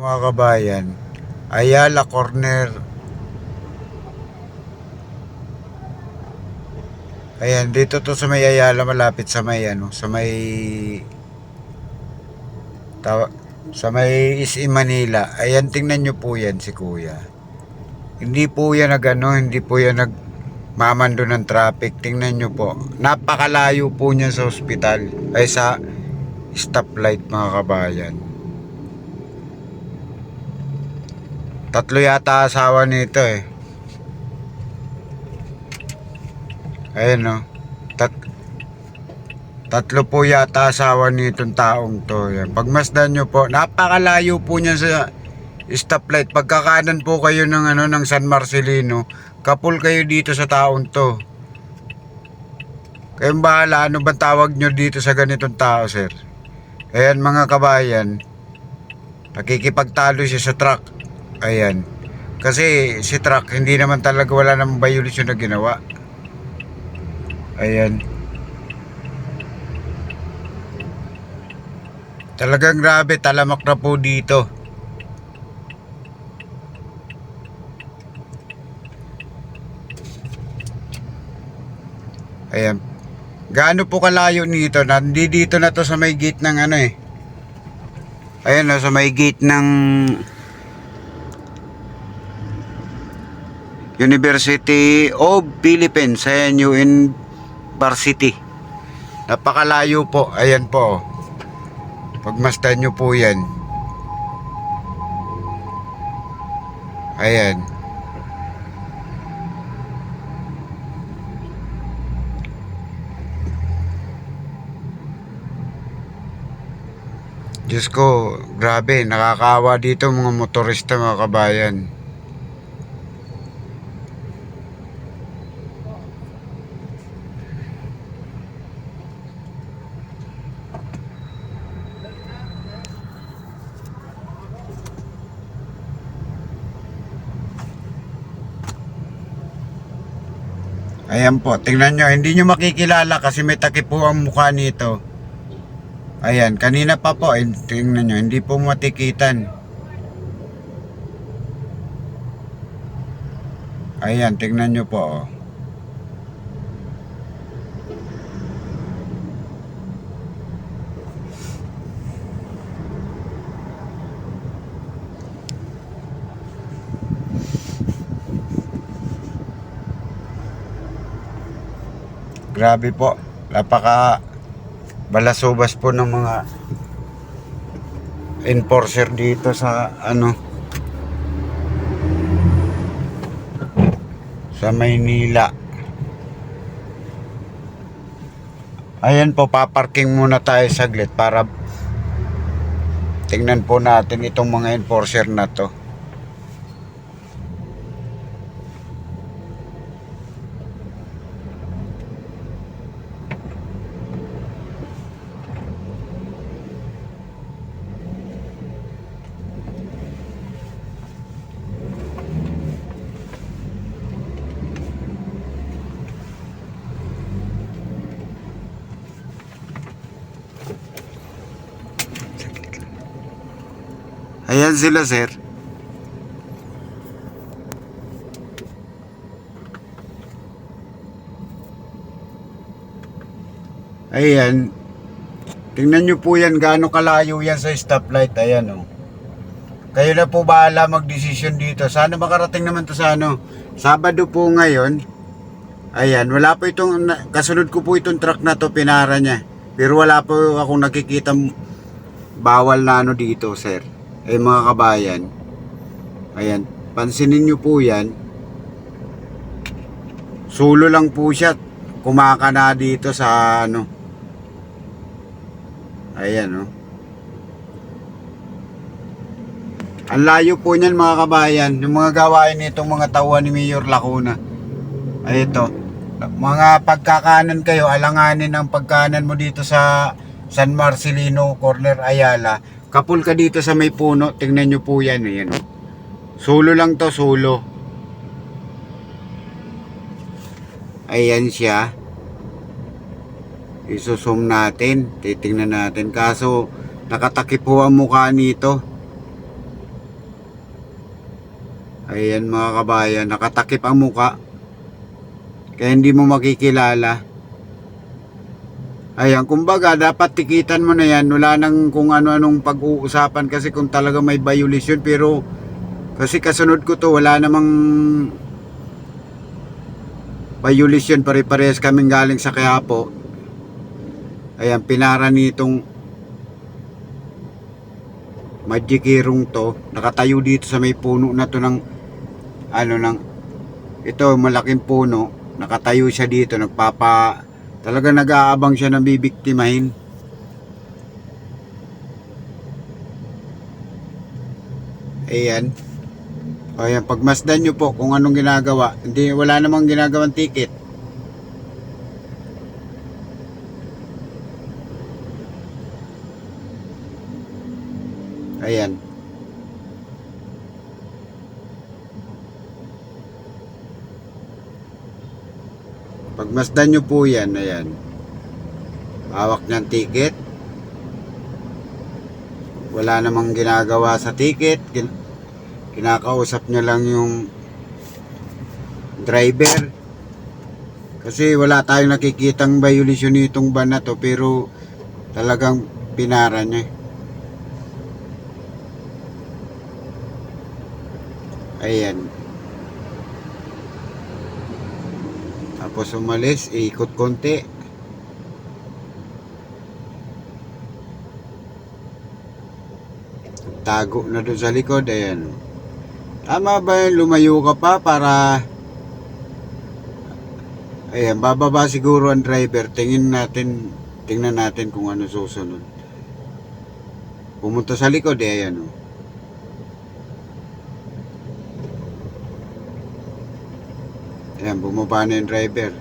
mga kabayan, Ayala Corner. Ayan, dito to sa may Ayala malapit sa may ano, sa may tawa, sa may SM Manila. Ayan, tingnan nyo po yan si Kuya. Hindi po yan nag ano, hindi po yan nag mamando ng traffic. Tingnan nyo po. Napakalayo po niya sa ospital. Ay sa stoplight mga kabayan. Tatlo yata asawa nito eh. Ayun no. Tat Tatlo po yata asawa nitong taong to. Yan. Pagmasdan nyo po, napakalayo po niya sa stoplight. Pagkakanan po kayo ng ano ng San Marcelino, kapul kayo dito sa taong to. Kayong bahala, ano ba tawag nyo dito sa ganitong tao, sir? Ayan mga kabayan, nakikipagtalo siya sa truck. Ayan. Kasi si truck, hindi naman talaga wala namang violation na ginawa. Ayan. Talagang grabe, talamak na po dito. Ayan. Gaano po kalayo nito? Nandi dito na to sa may gate ng ano eh. Ayan o, sa may gate ng University of Philippines. Ayan, UN Varsity. Napakalayo po. Ayan po. Pagmasdan nyo po yan. Ayan. Diyos ko, grabe, nakakaawa dito mga motorista mga kabayan. Ayan po, tingnan nyo, hindi nyo makikilala kasi may takip po ang mukha nito. Ayan, kanina pa po, eh, tingnan nyo, hindi po matikitan. Ayan, tingnan nyo po. Oh. Grabe po, napaka balasubas po ng mga enforcer dito sa ano sa Maynila. Ayan po, paparking muna tayo saglit para tingnan po natin itong mga enforcer na to. Ayan sila, sir. Ayan. Tingnan nyo po yan, gaano kalayo yan sa stoplight. Ayan, oh. Kayo na po bahala magdesisyon dito. Sana makarating naman to sa ano. Sabado po ngayon. Ayan, wala po itong, kasunod ko po itong truck na to, pinara niya. Pero wala po akong nakikita bawal na ano dito, sir. Eh mga kabayan. Ayan, pansinin nyo po yan. Sulo lang po siya. Kumakana dito sa ano. Ayan, oh. Ang layo po niyan mga kabayan, yung mga gawain nitong mga tauhan ni Mayor Lacuna. Ay ito, mga pagkakanan kayo, alanganin ang pagkanan mo dito sa San Marcelino, Corner Ayala. Kapul ka dito sa may puno, tingnan nyo po yan. Ayan. oh. Sulo lang to, sulo. Ayan siya. Isusum natin, titingnan natin. Kaso, nakatakip po ang mukha nito. Ayan mga kabayan, nakatakip ang muka. Kaya hindi mo makikilala. Ayan, kumbaga, dapat tikitan mo na yan. Wala nang kung ano-anong pag-uusapan kasi kung talaga may violation. Pero, kasi kasunod ko to, wala namang violation. Pare-parehas kaming galing sa Quiapo. Ayan, pinara nitong Magikirong to. Nakatayo dito sa may puno na to ng ano ng ito malaking puno. Nakatayo siya dito, nagpapa talaga nag-aabang siya ng bibiktimahin. Ayan. O yan, pagmasdan nyo po kung anong ginagawa. Hindi, wala namang ginagawang ticket. Ayan. Pagmasdan nyo po yan, ayan. Hawak niyang ticket. Wala namang ginagawa sa ticket. Kin- kinakausap niya lang yung driver. Kasi wala tayong nakikitang violation nitong van na to pero talagang pinara niya. Ayan. Tapos umalis, ikot konti. Tago na doon sa likod, ayan. Tama ba yun? Lumayo ka pa para... Ayan, bababa siguro ang driver. Tingin natin, tingnan natin kung ano susunod. Pumunta sa likod, eh, ayan oh. Ayan, bumaba na yung driver.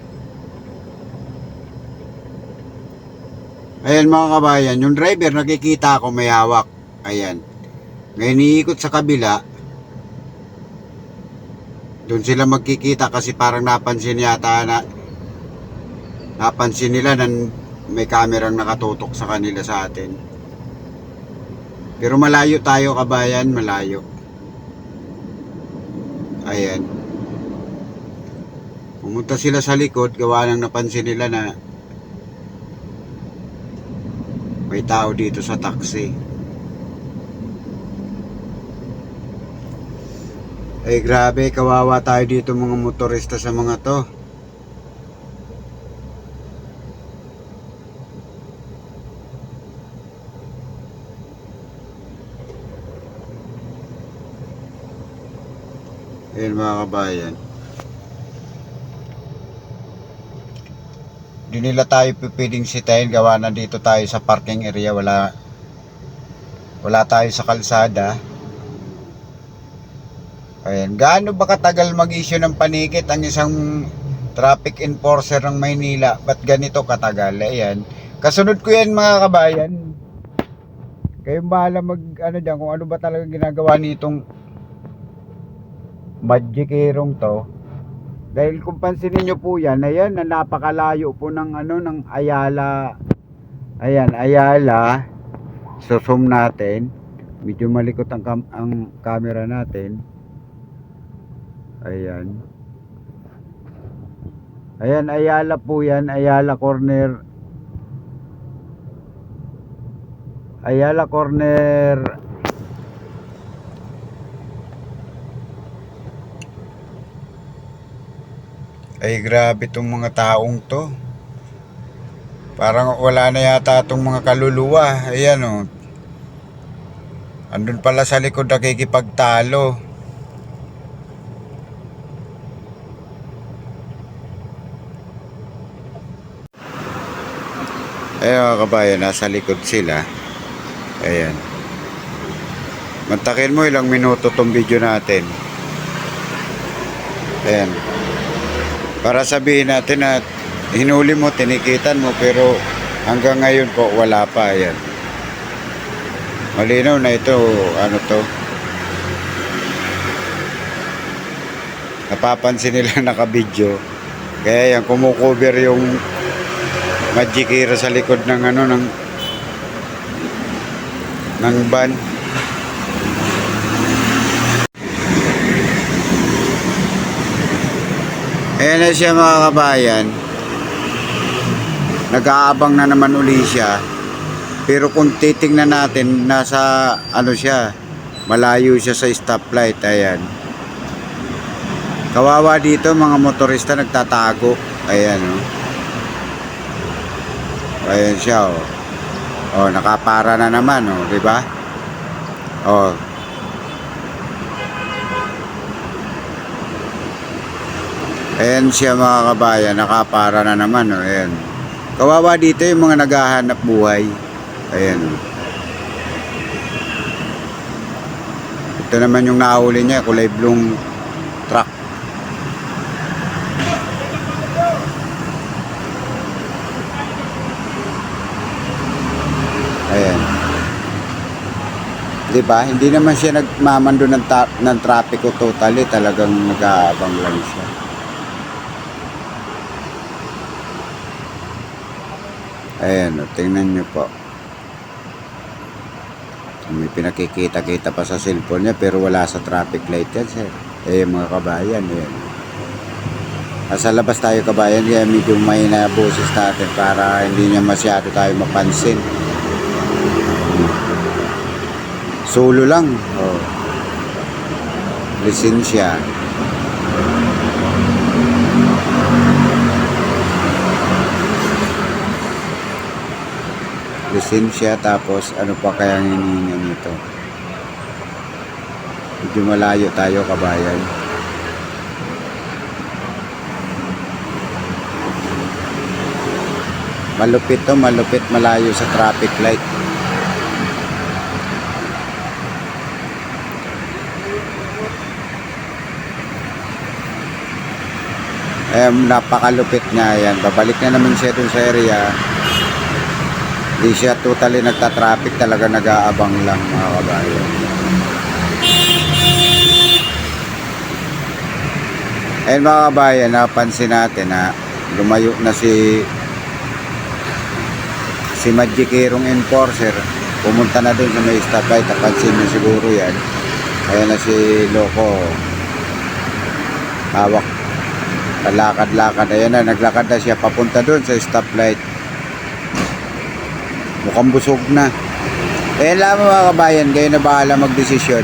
Ayan mga kabayan, yung driver nakikita ko may hawak. Ayan. Ngayon iikot sa kabila. Doon sila magkikita kasi parang napansin yata na napansin nila na may kamerang nakatutok sa kanila sa atin. Pero malayo tayo kabayan, malayo. Ayan. Pumunta sila sa likod, gawa nang napansin nila na may tao dito sa taxi. Ay grabe, kawawa tayo dito mga motorista sa mga to. Ayun mga kabayan. Di nila tayo pipiling sitahin gawa na dito tayo sa parking area wala wala tayo sa kalsada. Ayan, gaano ba katagal mag-issue ng panikit ang isang traffic enforcer ng Maynila? Ba't ganito katagal? Ayan. Kasunod ko yan mga kabayan. Kayong bahala mag ano dyan kung ano ba talaga ginagawa nitong magikirong to. Dahil kung pansinin nyo po yan, ayan, na napakalayo po ng ano, ng Ayala. Ayan, Ayala. So, zoom natin. Medyo malikot ang, kam- ang camera natin. Ayan. Ayan, Ayala po yan. Ayala corner. Ayala corner. Ay grabe tong mga taong to. Parang wala na yata tong mga kaluluwa. Ayan o. Oh. Andun pala sa likod nakikipagtalo. Ayan mga kabayan, nasa likod sila. Ayan. Mantakin mo ilang minuto tong video natin. Ayan. Para sabihin natin na hinuli mo, tinikitan mo, pero hanggang ngayon po wala pa. Ayan. Malinaw na ito, ano to. Napapansin nila nakabidyo. Kaya yan, kumukover yung Magikira sa likod ng ano ng ng van. Ayan na siya mga kabayan. Nag-aabang na naman uli siya. Pero kung titingnan natin, nasa ano siya, malayo siya sa stoplight. Ayan. Kawawa dito, mga motorista nagtatago. Ayan, oh. Ayan siya, oh. Oh, nakapara na naman, oh, di ba? Oh. Ayan siya mga kabayan, nakapara na naman, oh. Ayan. Kawawa dito yung mga naghahanap buhay. Ayan. Ito naman yung nahuli niya, kulay blue truck. Ayan. Di ba? Hindi naman siya nagmamando ng, ta- ng trapiko totally. Talagang nag-aabang lang siya. Ayan, o, tingnan nyo po. May pinakikita-kita pa sa cellphone niya pero wala sa traffic light yan, sir. Eh, mga kabayan, yan. Nasa labas tayo kabayan, kaya medyo may na boses natin para hindi niya masyado tayo mapansin. Solo lang. Oh. Lisensya. Lisensya tapos ano pa kaya hinihinga nito? Medyo malayo tayo kabayan. Malupit to, malupit malayo sa traffic light. Eh, napakalupit niya yan. Babalik na naman siya dun sa area. Hindi siya totally nagta-traffic talaga nag-aabang lang mga kabayan. Ayun mga kabayan, napansin natin na lumayo na si si Magic Herong Enforcer. Pumunta na dun sa may stoplight. Napansin niyo siguro yan. Ayan na si Loco. Hawak Palakad-lakad. Ayan na, naglakad na siya papunta doon sa stoplight. Mukhang busog na. Kaya lang mga kabayan, kayo na bahala magdesisyon.